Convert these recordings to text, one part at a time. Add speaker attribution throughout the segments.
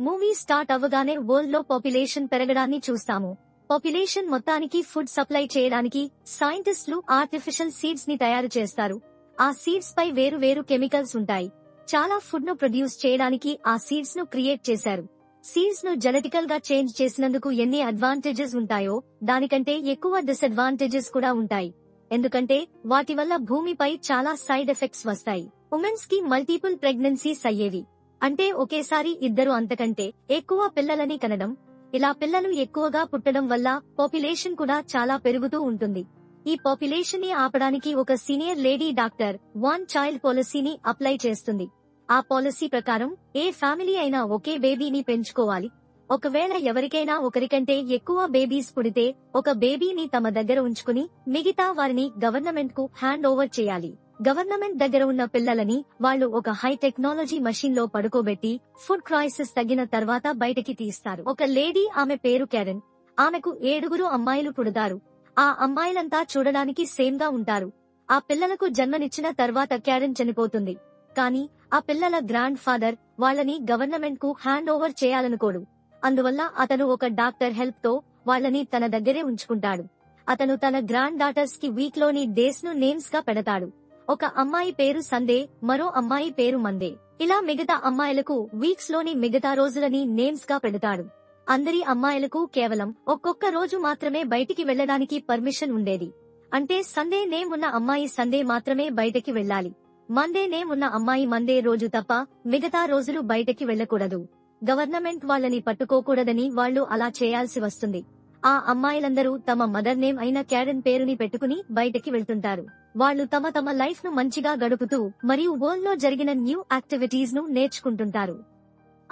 Speaker 1: Movie start అవ్వగానే వరల్డ్లో population పెరగడాన్ని చూస్తాము. పాపులేషన్ మొత్తానికి ఫుడ్ సప్లై చేయడానికి సైంటిస్టులు ఆర్టిఫిషియల్ సీడ్స్ని తయారు చేస్తారు. ఆ సీడ్స్ పై వేరు వేరు కెమికల్స్ ఉంటాయి. చాలా ఫుడ్ను ప్రొడ్యూస్ చేయడానికి ఆ సీడ్స్ను క్రియేట్ చేశారు. సీడ్స్ను జెనెటికల్గా చేంజ్ చేసినందుకు ఎన్ని అడ్వాంటేజెస్ ఉంటాయో దానికంటే ఎక్కువ డిసడ్వాంటేజెస్ కూడా ఉంటాయి. ఎందుకంటే వాటి వల్ల భూమిపై చాలా సైడ్ ఎఫెక్ట్స్ వస్తాయి. ఉమెన్స్కి మల్టిపుల్ ప్రెగ్నెన్సీస్ అయ్యేవి. అంటే ఒకేసారి ఇద్దరు అంతకంటే ఎక్కువ పిల్లలని కనడం ఇలా పిల్లలు ఎక్కువగా పుట్టడం వల్ల పాపులేషన్ కూడా చాలా పెరుగుతూ ఉంటుంది. ఈ పాపులేషన్ని ఆపడానికి ఒక senior lady doctor one child పాలసీని అప్లై చేస్తుంది. ఆ పాలసీ ప్రకారం ఏ ఫ్యామిలీ అయినా ఒకే బేబీని పెంచుకోవాలి. ఒకవేళ ఎవరికైనా ఒకరికంటే ఎక్కువ బేబీస్ పుడితే ఒక బేబీని తమ దగ్గర ఉంచుకుని మిగతా వారిని గవర్నమెంట్కు హ్యాండ్ ఓవర్ చేయాలి. గవర్నమెంట్ దగ్గర ఉన్న పిల్లలని వాళ్ళు ఒక హై టెక్నాలజీ మషిన్లో పడుకోబెట్టి ఫుడ్ క్రైసిస్ తగ్గిన తర్వాత బయటకి తీస్తారు. ఒక లేడీ ఆమె పేరు కెరన్ ఆమెకు ఏడుగురు అమ్మాయిలు పుడతారు. ఆ అమ్మాయిలంతా చూడడానికి సేమ్గా ఉంటారు. ఆ పిల్లలకు జన్మనిచ్చిన తర్వాత క్యారెన్ చనిపోతుంది. కానీ ఆ పిల్లల గ్రాండ్ ఫాదర్ వాళ్ళని గవర్నమెంట్కు హ్యాండ్ ఓవర్ చేయాలనుకోడు. అందువల్ల అతను ఒక డాక్టర్ హెల్ప్తో వాళ్ళని తన దగ్గరే ఉంచుకుంటాడు. అతను తన గ్రాండ్ డాటర్స్కి వీక్లోని డేస్ను నేమ్స్గా పెడతాడు. ఒక అమ్మాయి పేరు సందే మరో అమ్మాయి పేరు మందే. ఇలా మిగతా అమ్మాయిలకు వీక్స్లోని మిగతా రోజులని నేమ్స్గా పెడతాడు. అందరి అమ్మాయిలకు కేవలం ఒక్కొక్క రోజు మాత్రమే బయటికి వెళ్ళడానికి పర్మిషన్ ఉండేది. అంటే సందే నేమ్ ఉన్న అమ్మాయి సందే మాత్రమే బయటకి వెళ్ళాలి. మందే నేమ్ ఉన్న అమ్మాయి మందే రోజు తప్ప మిగతా రోజులు బయటకి వెళ్ళకూడదు గవర్నమెంట్ వాళ్ళని పట్టుకోకూడదని వాళ్ళు అలా చేయాల్సి వస్తుంది. ఆ అమ్మాయిలందరూ తమ మదర్ నేమ్ అయిన క్యారెన్ పేరుని పెట్టుకుని బయటకి వెళ్తుంటారు. వాళ్ళు తమ తమ లైఫ్ను మంచిగా గడుపుతూ మరియు వరల్డ్లో జరిగిన న్యూ యాక్టివిటీస్ను నేర్చుకుంటుంటారు.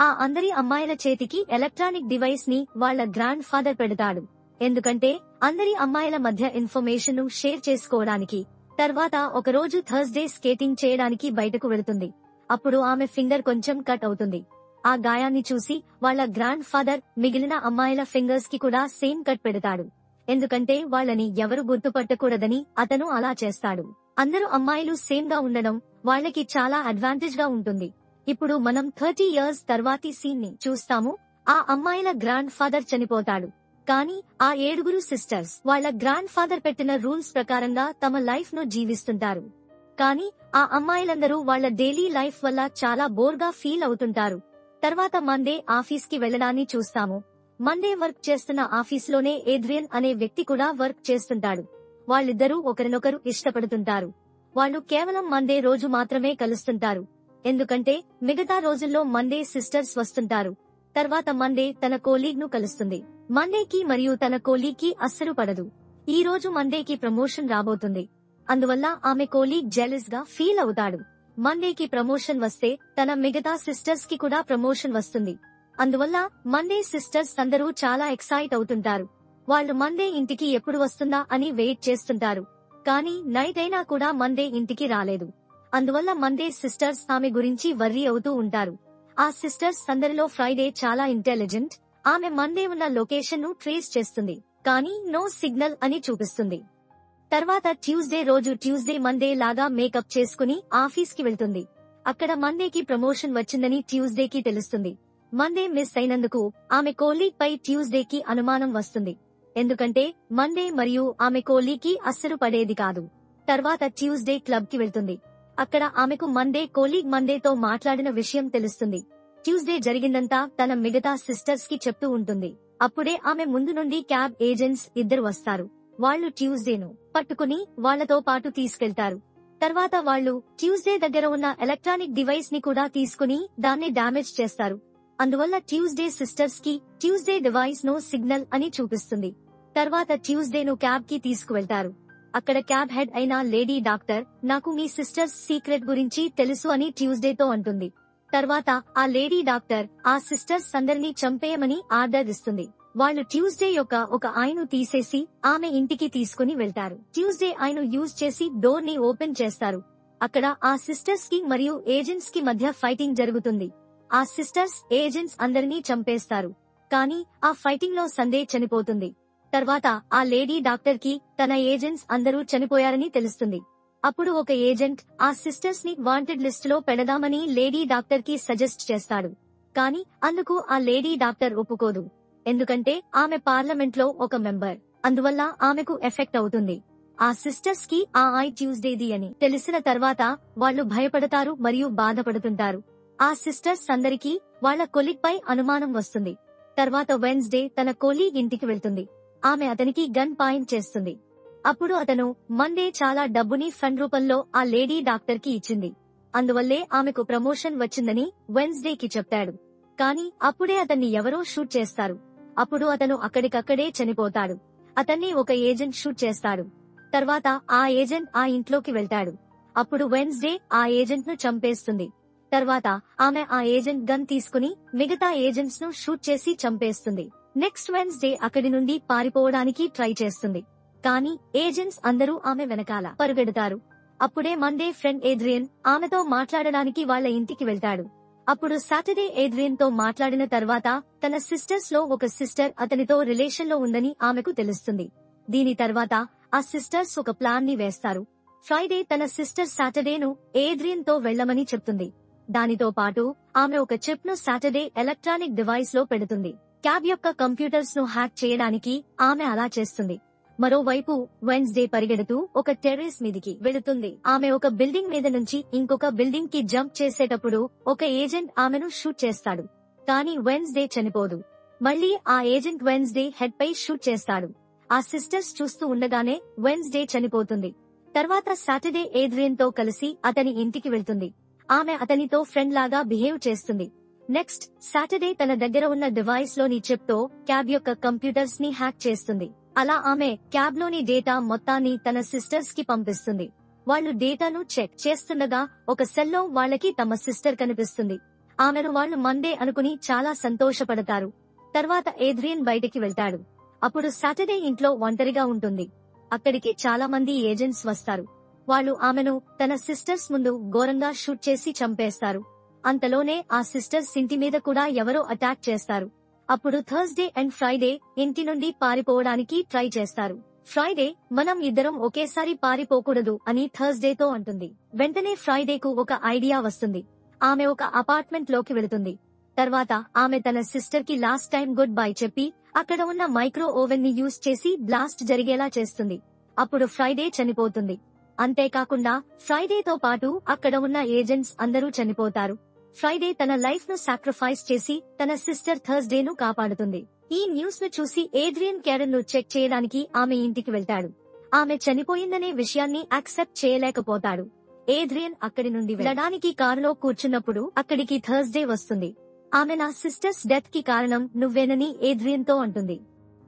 Speaker 1: ఆ అందరి అమ్మాయిల చేతికి ఎలక్ట్రానిక్ డివైస్ని వాళ్ళ గ్రాండ్ ఫాదర్ పెడతాడు. ఎందుకంటే అందరి అమ్మాయిల మధ్య ఇన్ఫర్మేషన్ను షేర్ చేసుకోవడానికి తర్వాత ఒకరోజు థర్స్డే స్కేటింగ్ చేయడానికి బయటకు వెళుతుంది. అప్పుడు ఆమె ఫింగర్ కొంచెం కట్ అవుతుంది. ఆ గాయాన్ని చూసి వాళ్ళ గ్రాండ్ ఫాదర్ మిగిలిన అమ్మాయిల ఫింగర్స్కి కూడా సేమ్ కట్ పెడతాడు. ఎందుకంటే వాళ్ళని ఎవరు గుర్తుపట్టకూడదని అతను అలా చేస్తాడు. అందరూ అమ్మాయిలు సేమ్గా ఉండడం వాళ్ళకి చాలా అడ్వాంటేజ్గా ఉంటుంది. ఇప్పుడు మనం థర్టీ ఇయర్స్ తర్వాతి సీన్ని చూస్తాము. ఆ అమ్మాయిల గ్రాండ్ ఫాదర్ చనిపోతాడు. కానీ ఆ ఏడుగురు సిస్టర్స్ వాళ్ళ గ్రాండ్ ఫాదర్ పెట్టిన రూల్స్ ప్రకారంగా తమ లైఫ్ను జీవిస్తుంటారు. కానీ ఆ అమ్మాయిలందరూ వాళ్ళ డైలీ లైఫ్ వల్ల చాలా బోర్గా ఫీల్ అవుతుంటారు. తర్వాత మండే ఆఫీస్కి వెళ్ళడాన్ని చూస్తాము. మండే వర్క్ చేస్తున్న ఆఫీసులోనే ఏద్రియన్ అనే వ్యక్తి కూడా వర్క్ చేస్తుంటాడు. వాళ్ళిద్దరూ ఒకరినొకరు ఇష్టపడుతుంటారు. వాళ్ళు కేవలం మండే రోజు మాత్రమే కలుస్తుంటారు. ఎందుకంటే మిగతా రోజుల్లో మండే సిస్టర్స్ వస్తుంటారు. తర్వాత మండే తన కోలీగ్ను కలుస్తుంది. మండేకి మరియు తన కోలీగ్ అస్సలు పడదు. ఈ రోజు మండేకి ప్రమోషన్ రాబోతుంది. అందువల్ల ఆమె కోలీగ్ జెలస్గా ఫీల్ అవుతాడు. మండేకి ప్రమోషన్ వస్తే తన మిగతా సిస్టర్స్కి కూడా ప్రమోషన్ వస్తుంది. అందువల్ల మండే సిస్టర్స్ అందరూ చాలా ఎక్సైట్ అవుతుంటారు. వాళ్ళు మండే ఇంటికి ఎప్పుడు వస్తుందా అని వెయిట్ చేస్తుంటారు. కానీ నైట్ అయినా కూడా మండే ఇంటికి రాలేదు. అందువల్ల మండే సిస్టర్స్ ఆమె గురించి వర్రీ అవుతూ ఉంటారు. ఆ సిస్టర్స్ అందరిలో ఫ్రైడే చాలా ఇంటెలిజెంట్ ఆమె మండే ఉన్న లొకేషన్ను ట్రేస్ చేస్తుంది. కానీ నో సిగ్నల్ అని చూపిస్తుంది. తర్వాత ట్యూస్డే రోజు ట్యూస్డే మండే లాగా మేకప్ చేసుకుని ఆఫీస్కి వెళ్తుంది. అక్కడ మండేకి ప్రమోషన్ వచ్చిందని ట్యూస్డేకి తెలుస్తుంది. మండే మిస్ అయినందుకు ఆమె కోలీగ్ పై ట్యూస్డేకి అనుమానం వస్తుంది. ఎందుకంటే మండే మరియు ఆమె కోలీకి అస్సలు పడేది కాదు. తర్వాత ట్యూస్డే క్లబ్కి వెళ్తుంది. అక్కడ ఆమెకు మండే కోలీగ్ మండేతో మాట్లాడిన విషయం తెలుస్తుంది. ట్యూస్డే జరిగిందంతా తన మిగతా సిస్టర్స్కి చెప్తూ ఉంటుంది. అప్పుడే ఆమె ముందు నుండి క్యాబ్ ఏజెంట్స్ ఇద్దరు వస్తారు. వాళ్ళు ట్యూస్డేను పట్టుకుని వాళ్ళతో పాటు తీసుకెళ్తారు. తర్వాత వాళ్ళు ట్యూస్డే దగ్గర ఉన్న ఎలక్ట్రానిక్ డివైస్ని కూడా తీసుకుని దాన్ని డామేజ్ చేస్తారు. అందువల్ల ట్యూస్డే సిస్టర్స్కి ట్యూస్డే డివైస్ నో సిగ్నల్ అని చూపిస్తుంది. తర్వాత ట్యూస్డేను క్యాబ్కి తీసుకువెళ్తారు. అక్కడ క్యాబ్ హెడ్ అయిన లేడీ డాక్టర్ నాకు మీ సిస్టర్స్ సీక్రెట్ గురించి తెలుసు అని ట్యూస్డేతో అంటుంది. తర్వాత ఆ లేడీ డాక్టర్ ఆ సిస్టర్స్ అందరినీ చంపేయమని ఆర్డర్ ఇస్తుంది. వాళ్ళు ట్యూస్డే యొక్క ఒక ఆయను తీసేసి ఆమె ఇంటికి తీసుకుని వెళ్తారు. ట్యూస్డే ఆయన యూజ్ చేసి డోర్ని ఓపెన్ చేస్తారు. అక్కడ ఆ సిస్టర్స్కి మరియు ఏజెంట్స్కి మధ్య ఫైటింగ్ జరుగుతుంది. ఆ సిస్టర్స్ ఏజెంట్స్ అందరినీ చంపేస్తారు. కానీ ఆ ఫైటింగ్లో సందే చనిపోతుంది. తర్వాత ఆ లేడీ డాక్టర్కి తన ఏజెంట్స్ అందరూ చనిపోయారని తెలుస్తుంది. అప్పుడు ఒక ఏజెంట్ ఆ సిస్టర్స్ని వాంటెడ్ లిస్ట్లో పెడదామని లేడీ డాక్టర్కి సజెస్ట్ చేస్తాడు. కానీ అందుకు ఆ లేడీ డాక్టర్ ఒప్పుకోదు. ఎందుకంటే ఆమె పార్లమెంట్లో ఒక మెంబర్. అందువల్ల ఆమెకు ఎఫెక్ట్ అవుతుంది. ఆ సిస్టర్స్కి ఆ ఐ ట్యూస్డేది అని తెలిసిన తర్వాత వాళ్ళు భయపడతారు మరియు బాధపడుతుంటారు. ఆ సిస్టర్స్ అందరికీ వాళ్ళ కొలిగ్ పై అనుమానం వస్తుంది. తర్వాత వెన్స్డే తన కొలీగ్ ఇంటికి వెళ్తుంది. ఆమె అతనికి గన్ పాయింట్ చేస్తుంది. అప్పుడు అతను మండే చాలా డబ్బుని ఫండ్ రూపంలో ఆ లేడీ డాక్టర్కి ఇచ్చింది. అందువల్లే ఆమెకు ప్రమోషన్ వచ్చిందని వెన్స్డే కి చెప్తాడు. కానీ అప్పుడే అతన్ని ఎవరో షూట్ చేస్తారు. అప్పుడు అతను అక్కడికక్కడే చనిపోతాడు. అతన్ని ఒక ఏజెంట్ షూట్ చేస్తాడు. తర్వాత ఆ ఏజెంట్ ఆ ఇంట్లోకి వెళ్తాడు. అప్పుడు వెన్స్డే ఆ ఏజెంట్ను చంపేస్తుంది. తర్వాత ఆమె ఆ ఏజెంట్ గన్ తీసుకుని మిగతా ఏజెంట్స్ను షూట్ చేసి చంపేస్తుంది. నెక్స్ట్ వెన్స్డే అక్కడి నుండి పారిపోవడానికి ట్రై చేస్తుంది. కానీ ఏజెంట్స్ అందరూ ఆమె వెనకాల పరుగెడతారు. అప్పుడే మండే ఫ్రెండ్ ఏద్రియన్ ఆమెతో మాట్లాడడానికి వాళ్ళ ఇంటికి వెళ్తాడు. అప్పుడు సాటర్డే ఏద్రియన్తో మాట్లాడిన తర్వాత తన సిస్టర్స్లో ఒక సిస్టర్ అతనితో రిలేషన్లో ఉందని ఆమెకు తెలుస్తుంది. దీని తర్వాత ఆ సిస్టర్స్ ఒక ప్లాన్ని వేస్తారు. ఫ్రైడే తన సిస్టర్ సాటర్డేను ఏద్రియన్తో వెళ్ళమని చెప్తుంది. దానితో పాటు ఆమె ఒక చిప్ను సాటర్డే ఎలక్ట్రానిక్ డివైస్లో పెడుతుంది. క్యాబ్ యొక్క కంప్యూటర్స్ను హ్యాక్ చేయడానికి ఆమె అలా చేస్తుంది. మరోవైపు వెన్స్డే పరిగెడుతూ ఒక టెర్రస్ మీదికి వెళుతుంది. ఆమె ఒక బిల్డింగ్ మీద నుంచి ఇంకొక బిల్డింగ్కి జంప్ చేసేటప్పుడు ఒక ఏజెంట్ ఆమెను షూట్ చేస్తాడు. కానీ వెన్స్డే చనిపోదు. మళ్ళీ ఆ ఏజెంట్ వెన్స్డే హెడ్ పై షూట్ చేస్తాడు. ఆ సిస్టర్స్ చూస్తూ ఉండగానే వెన్స్డే చనిపోతుంది. తర్వాత సాటర్డే ఏద్రియన్తో కలిసి అతని ఇంటికి వెళ్తుంది. ఆమె అతనితో ఫ్రెండ్ లాగా బిహేవ్ చేస్తుంది. నెక్స్ట్ సాటర్డే తన దగ్గర ఉన్న డివైస్లోని చిప్తో క్యాబ్ యొక్క కంప్యూటర్స్ని హ్యాక్ చేస్తుంది. అలా ఆమె క్యాబ్లోని డేటా మొత్తాన్ని తన సిస్టర్స్కి పంపిస్తుంది. వాళ్ళు డేటాను చెక్ చేస్తుండగా ఒక సెల్లో వాళ్ళకి తమ సిస్టర్ కనిపిస్తుంది. ఆమెను వాళ్ళు మందే అనుకుని చాలా సంతోషపడతారు. తర్వాత ఏద్రియన్ బయటికి వెళ్తాడు. అప్పుడు సాటర్డే ఇంట్లో ఒంటరిగా ఉంటుంది. అక్కడికి చాలా మంది ఏజెంట్స్ వస్తారు. వాళ్ళు ఆమెను తన సిస్టర్స్ ముందు ఘోరంగా షూట్ చేసి చంపేస్తారు. అంతలోనే ఆ సిస్టర్స్ ఇంటి మీద కూడా ఎవరో అటాక్ చేస్తారు. అప్పుడు థర్స్డే అండ్ ఫ్రైడే ఇంటి నుండి పారిపోవడానికి ట్రై చేస్తారు. ఫ్రైడే మనం ఇద్దరం ఒకేసారి పారిపోకూడదు అని థర్స్డేతో అంటుంది. వెంటనే ఫ్రైడేకు ఒక ఐడియా వస్తుంది. ఆమె ఒక అపార్ట్మెంట్లోకి వెళుతుంది. తర్వాత ఆమె తన సిస్టర్కి లాస్ట్ టైం గుడ్ బై చెప్పి అక్కడ ఉన్న మైక్రో ఓవెన్ని యూజ్ చేసి బ్లాస్ట్ జరిగేలా చేస్తుంది. అప్పుడు ఫ్రైడే చనిపోతుంది. అంతేకాకుండా ఫ్రైడేతో పాటు అక్కడ ఉన్న ఏజెంట్స్ అందరూ చనిపోతారు. ఫ్రైడే తన లైఫ్ను సాక్రిఫైస్ చేసి తన సిస్టర్ థర్స్డే ను కాపాడుతుంది. ఈ న్యూస్ను చూసి ఏడ్రియన్ కేరన్ను చెక్ చేయడానికి ఆమె ఇంటికి వెళ్తాడు. ఆమె చనిపోయిందనే విషయాన్ని యాక్సెప్ట్ చేయలేకపోతాడు. ఏద్రియన్ అక్కడి నుండి వెళ్ళడానికి కారులో కూర్చున్నప్పుడు అక్కడికి థర్స్డే వస్తుంది. ఆమె నా సిస్టర్స్ డెత్కి కారణం నువ్వేనని ఏద్రియన్తో అంటుంది.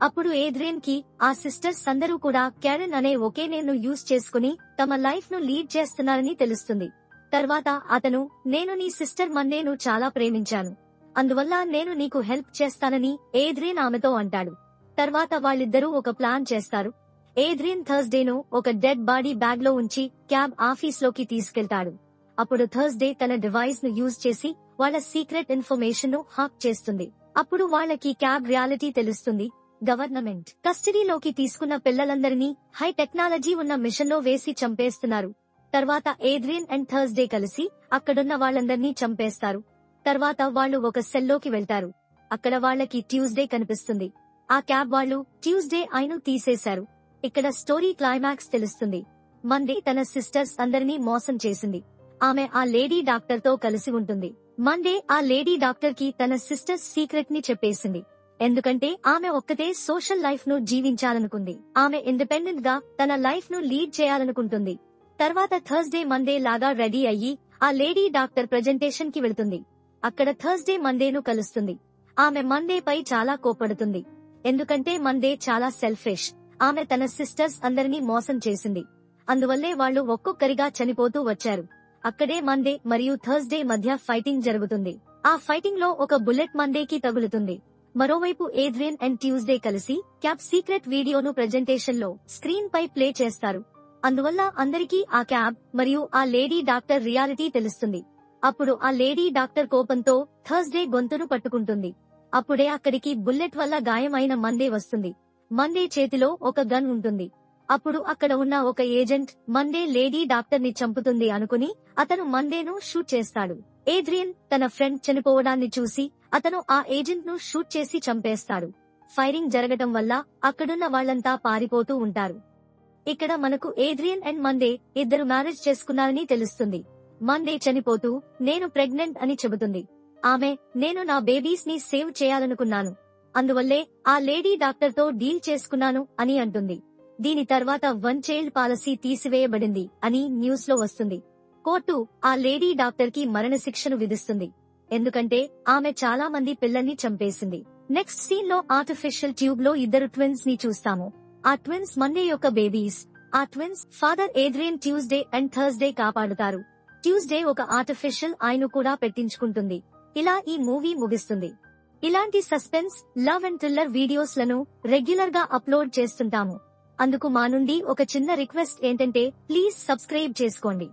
Speaker 1: అప్పుడు ఏద్రియన్కి ఆ సిస్టర్స్ అందరూ కూడా క్యారెన్ అనే ఒకే నేను యూజ్ చేసుకుని తమ లైఫ్ను లీడ్ చేస్తున్నారని తెలుస్తుంది. తర్వాత అతను నేను నీ సిస్టర్ మన్నేను చాలా ప్రేమించాను. అందువల్ల నేను నీకు హెల్ప్ చేస్తానని ఏద్రీన్ ఆమెతో అంటాడు. తర్వాత వాళ్ళిద్దరూ ఒక ప్లాన్ చేస్తారు. ఏద్రియన్ థర్స్డేను ఒక డెడ్ బాడీ బ్యాగ్లో ఉంచి క్యాబ్ ఆఫీస్లోకి తీసుకెళ్తాడు. అప్పుడు థర్స్డే తన డివైస్ను యూజ్ చేసి వాళ్ళ సీక్రెట్ ఇన్ఫర్మేషన్ను హాక్ చేస్తుంది. అప్పుడు వాళ్ళకి క్యాబ్ రియాలిటీ తెలుస్తుంది. గవర్నమెంట్ కస్టడీలోకి తీసుకున్న పిల్లలందరినీ హై టెక్నాలజీ ఉన్న మిషన్లో వేసి చంపేస్తున్నారు. తర్వాత ఏద్రియన్ అండ్ థర్స్డే కలిసి అక్కడున్న వాళ్ళందర్నీ చంపేస్తారు. తర్వాత వాళ్ళు ఒక సెల్లోకి వెళ్తారు. అక్కడ వాళ్ళకి ట్యూస్డే కనిపిస్తుంది. ఆ క్యాబ్ వాళ్ళు ట్యూస్డే అయిను తీసేశారు. ఇక్కడ స్టోరీ క్లైమాక్స్ తెలుస్తుంది. మంది తన సిస్టర్స్ అందరినీ మోసం చేసింది. ఆమె ఆ లేడీ డాక్టర్తో కలిసి ఉంటుంది. మండే ఆ లేడీ డాక్టర్కి తన సిస్టర్స్ సీక్రెట్ని చెప్పేసింది. ఎందుకంటే ఆమె ఒక్కతే సోషల్ లైఫ్ను జీవించాలనుకుంది. ఆమె ఇండిపెండెంట్గా తన లైఫ్ను లీడ్ చేయాలనుకుంటుంది. తర్వాత థర్స్డే మండే లాగా రెడీ అయ్యి ఆ లేడీ డాక్టర్ ప్రజెంటేషన్కి వెళ్తుంది. అక్కడ థర్స్డే మండేను కలుస్తుంది. ఆమె మండే పై చాలా కోపడుతుంది ఎందుకంటే మండే చాలా సెల్ఫిష్ ఆమె తన సిస్టర్స్ అందరినీ మోసం చేసింది. అందువల్లే వాళ్ళు ఒక్కొక్కరిగా చనిపోతూ వచ్చారు. అక్కడే మండే మరియు థర్స్డే మధ్య ఫైటింగ్ జరుగుతుంది. ఆ ఫైటింగ్లో ఒక బుల్లెట్ మందేకి తగులుతుంది. మరోవైపు ఏద్రియన్ అండ్ ట్యూస్డే కలిసి క్యాప్ సీక్రెట్ వీడియోను ప్రెజెంటేషన్లో స్క్రీన్ పై ప్లే చేస్తారు. అందువల్ల అందరికీ ఆ క్యాబ్ మరియు ఆ లేడీ డాక్టర్ రియాలిటీ తెలుస్తుంది. అప్పుడు ఆ లేడీ డాక్టర్ కోపంతో థర్స్డే గొంతును పట్టుకుంటుంది. అప్పుడే అక్కడికి బుల్లెట్ వల్ల గాయమైన మందే వస్తుంది. మందే చేతిలో ఒక గన్ ఉంటుంది. అప్పుడు అక్కడ ఉన్న ఒక ఏజెంట్ మండే లేడీ డాక్టర్ని చంపుతుంది అనుకుని అతను మండేను షూట్ చేస్తాడు. ఏద్రియన్ తన ఫ్రెండ్ చనిపోవడాన్ని చూసి అతను ఆ ఏజెంట్ను షూట్ చేసి చంపేస్తాడు. ఫైరింగ్ జరగటం వల్ల అక్కడున్న వాళ్ళంతా పారిపోతూ ఉంటారు. ఇక్కడ మనకు ఏడ్రియన్ అండ్ మండే ఇద్దరు మ్యారేజ్ చేసుకున్నారని తెలుస్తుంది. మండే చనిపోతూ నేను ప్రెగ్నెంట్ అని చెబుతుంది. ఆమె నేను నా బేబీస్ని సేవ్ చేయాలనుకున్నాను. అందువల్లే ఆ లేడీ డాక్టర్తో డీల్ చేసుకున్నాను అని అంటుంది. దీని తర్వాత వన్ చైల్డ్ పాలసీ తీసివేయబడింది అని న్యూస్లో వస్తుంది. కోర్టు ఆ లేడీ డాక్టర్కి మరణశిక్షను విధిస్తుంది. ఎందుకంటే ఆమె చాలా మంది పిల్లల్ని చంపేసింది. నెక్స్ట్ సీన్లో ఆర్టిఫిషియల్ ట్యూబ్లో ఇద్దరు ట్విన్స్ని చూస్తాము. ఆ ట్విన్స్ మండే యొక్క బేబీస్. ఆ twins father Adrian Tuesday and Thursday కాపాడుతారు. Tuesday ఒక ఆర్టిఫిషియల్ ఆయన కూడా పెట్టించుకుంటుంది. ఇలా ఈ మూవీ ముగిస్తుంది. ఇలాంటి సస్పెన్స్ లవ్ అండ్ థ్రిల్లర్ వీడియోస్లను రెగ్యులర్గా అప్లోడ్ చేస్తుంటాము. అందుకు మా నుండి ఒక చిన్న రిక్వెస్ట్ ఏంటంటే ప్లీజ్ సబ్స్క్రైబ్ చేసుకోండి.